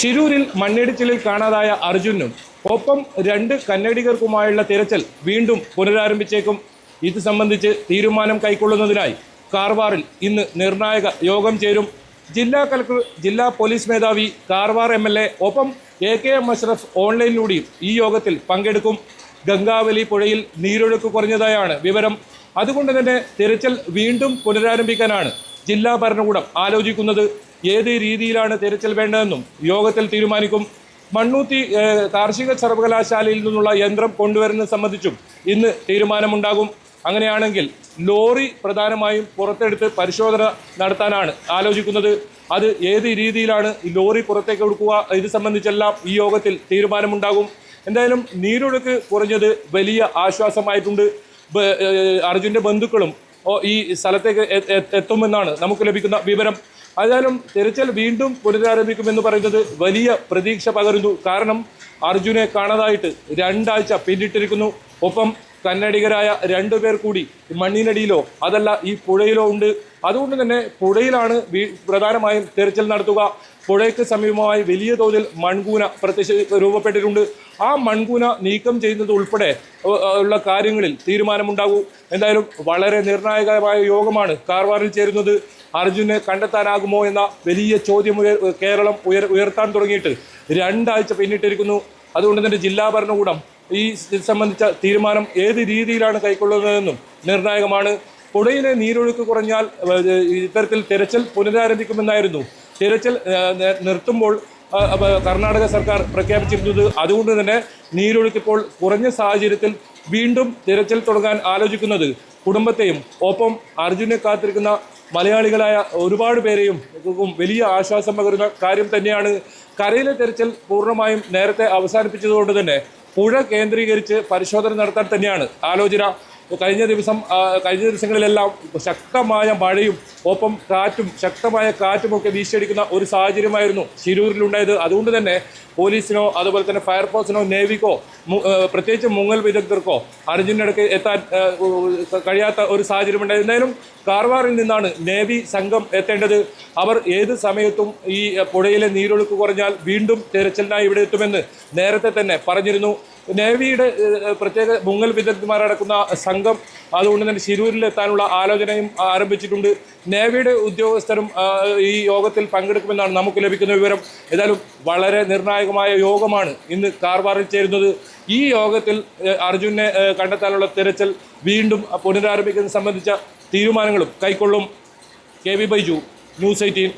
ശിരൂരിൽ മണ്ണിടിച്ചിലിൽ കാണാതായ അർജുനും ഒപ്പം രണ്ട് കന്നഡികർക്കുമായുള്ള തിരച്ചിൽ വീണ്ടും പുനരാരംഭിച്ചേക്കും. ഇത് സംബന്ധിച്ച് തീരുമാനം കൈക്കൊള്ളുന്നതിനായി കാർവാറിൽ ഇന്ന് നിർണായക യോഗം ചേരും. ജില്ലാ കലക്ടർ ജില്ലാ പോലീസ് മേധാവി കാർവാർ എം എൽ എ ഒപ്പം എ കെ എം അഷ്റഫ് ഓൺലൈനിലൂടെയും ഈ യോഗത്തിൽ പങ്കെടുക്കും. ഗംഗാവലി പുഴയിൽ നീരൊഴുക്ക് കുറഞ്ഞതായാണ് വിവരം. അതുകൊണ്ട് തന്നെ തിരച്ചിൽ വീണ്ടും പുനരാരംഭിക്കാനാണ് ജില്ലാ ഭരണകൂടം ആലോചിക്കുന്നത്. ഏത് രീതിയിലാണ് തിരച്ചിൽ വേണ്ടതെന്നും യോഗത്തിൽ തീരുമാനിക്കും. മണ്ണൂത്തി കാർഷിക സർവകലാശാലയിൽ നിന്നുള്ള യന്ത്രം കൊണ്ടുവരുന്നത് സംബന്ധിച്ചും ഇന്ന് തീരുമാനമുണ്ടാകും. അങ്ങനെയാണെങ്കിൽ ലോറി പ്രധാനമായും പുറത്തെടുത്ത് പരിശോധന നടത്താനാണ് ആലോചിക്കുന്നത്. അത് ഏത് രീതിയിലാണ് ഈ ലോറി പുറത്തേക്ക് കൊടുക്കുക? ഇത് സംബന്ധിച്ചെല്ലാം ഈ യോഗത്തിൽ തീരുമാനമുണ്ടാകും. എന്തായാലും നീരൊഴുക്ക് കുറഞ്ഞത് വലിയ ആശ്വാസമായിട്ടുണ്ട്. അർജുന്റെ ബന്ധുക്കളും ഈ സ്ഥലത്തേക്ക് എത്തുമെന്നാണ് നമുക്ക് ലഭിക്കുന്ന വിവരം. ഏതായാലും തെരച്ചിൽ വീണ്ടും പുനരാരംഭിക്കുമെന്ന് പറയുന്നത് വലിയ പ്രതീക്ഷ പകരുന്നു. കാരണം അർജുനെ കാണാതായിട്ട് രണ്ടാഴ്ച പിന്നിട്ടിരിക്കുന്നു. ഒപ്പം കന്നഡികരായ രണ്ടുപേർ കൂടി മണ്ണിനടിയിലോ അതല്ല ഈ പുഴയിലോ ഉണ്ട്. അതുകൊണ്ട് തന്നെ പുഴയിലാണ് പ്രധാനമായും തെരച്ചിൽ നടത്തുക. പുഴയ്ക്ക് സമീപമായി വലിയ തോതിൽ മൺകൂന പ്രത്യക്ഷ രൂപപ്പെട്ടിട്ടുണ്ട്. ആ മൺകൂന നീക്കം ചെയ്യുന്നത് ഉൾപ്പെടെ ഉള്ള കാര്യങ്ങളിൽ തീരുമാനമുണ്ടാകൂ. എന്തായാലും വളരെ നിർണായകമായ യോഗമാണ് കാർവാറിൽ ചേരുന്നത്. അർജുനെ കണ്ടെത്താനാകുമോ എന്ന വലിയ ചോദ്യം ഉയർ കേരളം ഉയർ ഉയർത്താൻ തുടങ്ങിയിട്ട് രണ്ടാഴ്ച പിന്നിട്ടിരിക്കുന്നു. അതുകൊണ്ട് തന്നെ ജില്ലാ ഭരണകൂടം ഈ സംബന്ധിച്ച തീരുമാനം ഏത് രീതിയിലാണ് കൈക്കൊള്ളുന്നതെന്നും നിർണായകമാണ്. പുഴയിലെ നീരൊഴുക്ക് കുറഞ്ഞാൽ ഇത്തരത്തിൽ തിരച്ചിൽ പുനരാരംഭിക്കുമെന്നായിരുന്നു. തിരച്ചിൽ നിർത്തുമ്പോൾ കർണാടക സർക്കാർ പ്രഖ്യാപിച്ചിരുന്നത് അതുകൊണ്ട് തന്നെ നീരൊഴുക്ക് ഇപ്പോൾ കുറഞ്ഞ സാഹചര്യത്തിൽ വീണ്ടും തിരച്ചിൽ തുടങ്ങാൻ ആലോചിക്കുന്നത് കുടുംബത്തെയും ഒപ്പം അർജുനെ കാത്തിരിക്കുന്ന മലയാളികളായ ഒരുപാട് പേരെയും വലിയ ആശ്വാസം പകരുന്ന കാര്യം തന്നെയാണ്. കരയിലെ തെരച്ചിൽ പൂർണമായും നേരത്തെ അവസാനിപ്പിച്ചതുകൊണ്ട് തന്നെ പുഴ കേന്ദ്രീകരിച്ച് പരിശോധന നടത്താൻ തന്നെയാണ്. ആലോചന കഴിഞ്ഞ ദിവസം കഴിഞ്ഞ ദിവസങ്ങളിലെല്ലാം ശക്തമായ മഴയും ഒപ്പം കാറ്റും ശക്തമായ കാറ്റുമൊക്കെ വീശിയടിക്കുന്ന ഒരു സാഹചര്യമായിരുന്നു ശിരൂരിലുണ്ടായത്. അതുകൊണ്ട് തന്നെ പോലീസിനോ അതുപോലെ തന്നെ ഫയർഫോഴ്സിനോ നേവിക്കോ പ്രത്യേകിച്ച് മുങ്ങൽ വിദഗ്ധർക്കോ അർജുനടുക്ക് എത്താൻ കഴിയാത്ത ഒരു സാഹചര്യം ഉണ്ടായി എന്തായാലും കാർവാറിൽ നിന്നാണ് നേവി സംഘം എത്തേണ്ടത്. അവർ ഏത് സമയത്തും ഈ പുഴയിലെ നീരൊഴുക്ക് കുറഞ്ഞാൽ വീണ്ടും തിരച്ചിലിനായി ഇവിടെ എത്തുമെന്ന് നേരത്തെ തന്നെ പറഞ്ഞിരുന്നു. നേവിയുടെ പ്രത്യേക മുങ്ങൽ വിദഗ്ധന്മാരടക്കുന്ന സംഘം അതുകൊണ്ട് തന്നെ ശിരൂരിൽ എത്താനുള്ള ആലോചനയും ആരംഭിച്ചിട്ടുണ്ട്. നേവിയുടെ ഉദ്യോഗസ്ഥരും ഈ യോഗത്തിൽ പങ്കെടുക്കുമെന്നാണ് നമുക്ക് ലഭിക്കുന്ന വിവരം. ഏതായാലും വളരെ നിർണായകമായ യോഗമാണ് ഇന്ന് കാർവാറിൽ ചേരുന്നത്. ഈ യോഗത്തിൽ അർജുനെ കണ്ടെത്താനുള്ള തിരച്ചിൽ വീണ്ടും പുനരാരംഭിക്കുന്നത് സംബന്ധിച്ച തീരുമാനങ്ങളും കൈക്കൊള്ളും. K V Baiju news eighteen.